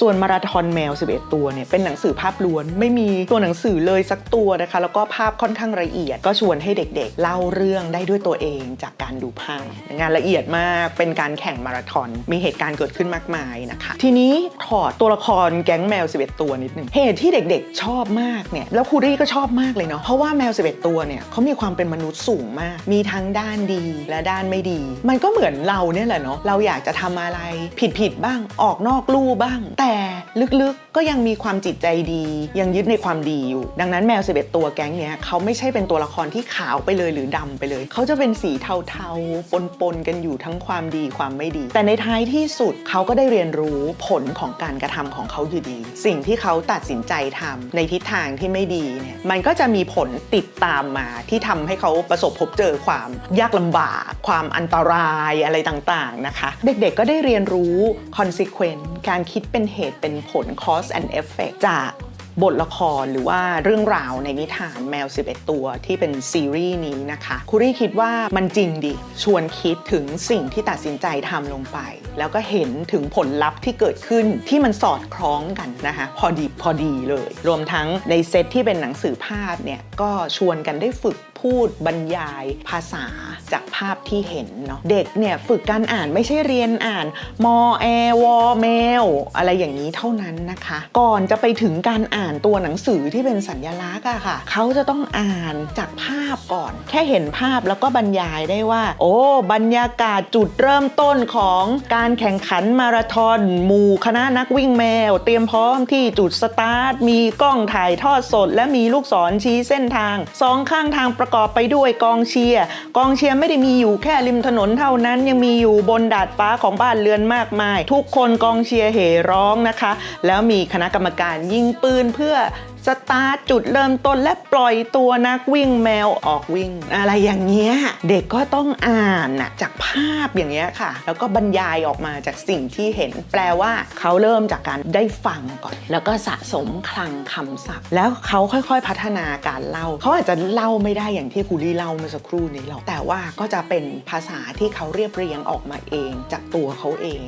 ส่วนมาราธอนแมว 11 ตัวเนี่ยเป็นหนังสือภาพล้วน ไม่มีตัวหนังสือเลยสักตัวนะคะ แล้วก็ภาพค่อนข้างละเอียด ก็ชวนให้เด็กๆ เล่าเรื่องได้ด้วยตัวเองจากการดูภาพงานละเอียดมากเป็นการแข่งมาราธอนมีเหตุการณ์เกิดขึ้นมากมายนะคะ ทีนี้ถอดตัวละครแก๊งแมว 11 ตัวนิดหนึ่งเหตุที่เด็กๆ ชอบมากเนี่ยแล้วครูรี่ก็ชอบมากเลยเนาะเพราะว่าแมว 11 ตัวเนี่ยเขามีความเป็นมนุษย์สูงมาก มีทั้งด้านดีและด้านไม่ดี มันก็เหมือนเราเนี่ยแหละเนาะเราอยากจะทำอะไรผิดๆบ้างออกนอกลู่บ้าง แต่ลึกๆก็ยังมีความจิตใจดี ยังยึดในความดีอยู่ ดังนั้นแมว 11 ตัวแก๊งเนี้ยเขาไม่ใช่เป็นตัวละครที่ขาวไปเลยหรือดำไปเลย เขาจะเป็นสีเทาๆ ปนๆ กันอยู่ทั้งความดีความไม่ดี แต่ในท้ายที่สุดเขาก็ได้เรียนรู้ผลของการกระทำของเขาอยู่ดี สิ่งที่เขาตัดสินใจทำในทิศทางที่ไม่ดีเนี่ยมันก็จะมีผลติดตามมาที่ทำให้เขาประสบพบเจอความยากลำบาก ความอันตรายอะไรต่างๆนะคะ เด็กๆก็ได้เรียนรู้ consequence การคิดเป็นเหตุเป็นผล cause and effect จากบทละครหรือว่าเรื่องราวในนิทานแมว 11 ตัวที่เป็นซีรีส์นี้นะคะคุรี่คิดว่ามันจริงดิ ชวนคิดถึงสิ่งที่ตัดสินใจทำลงไป แล้วก็เห็นถึงผลลัพธ์ที่เกิดขึ้นที่มันสอดคล้องกันนะคะพอดีพอดีเลย รวมทั้งในเซตที่เป็นหนังสือภาพเนี่ยก็ชวนกันได้ฝึกพูดบรรยายภาษาจากภาพที่เห็นเนาะเด็กเนี่ยฝึกการอ่านไม่ใช่เรียนอ่านมอแอวอแมวอะไรอย่างนี้เท่านั้นนะคะ ก่อนจะไปถึงการอ่านตัวหนังสือที่เป็นสัญลักษณ์อะค่ะ เขาจะต้องอ่านจากภาพก่อน แค่เห็นภาพแล้วก็บรรยายได้ว่า โอ้บรรยากาศจุดเริ่มต้นของการแข่งขันมาราธอนหมู่คณะนักวิ่งแมว เตรียมพร้อมที่จุดสตาร์ท มีกล้องถ่ายทอดสด และมีลูกศรชี้เส้นทางสองข้างทางประกอบไปด้วยกองเชียร์กองเชียร์ไม่ได้มีอยู่แค่ริมถนนเท่านั้นยังมีอยู่บนดาดฟ้าของบ้านเรือนมากมาย ทุกคนกองเชียร์เห่ร้องนะคะ แล้วมีคณะกรรมการยิงปืนเพื่อสตาร์ทจุดเริ่มต้นและปล่อยตัวนักวิ่งแมวออกวิ่ง อะไรอย่างเงี้ยเด็กก็ต้องอ่านน่ะจากภาพอย่างเงี้ยค่ะ แล้วก็บรรยายออกมาจากสิ่งที่เห็น แปลว่าเขาเริ่มจากการได้ฟังก่อน แล้วก็สะสมคลังคำศัพท์ แล้วเขาค่อยๆพัฒนาการเล่าเขาอาจจะเล่าไม่ได้อย่างที่ครูลี่เล่าเมื่อสักครู่นี้หรอกแต่ว่าก็จะเป็นภาษาที่เขาเรียบเรียงออกมาเอง จากตัวเขาเอง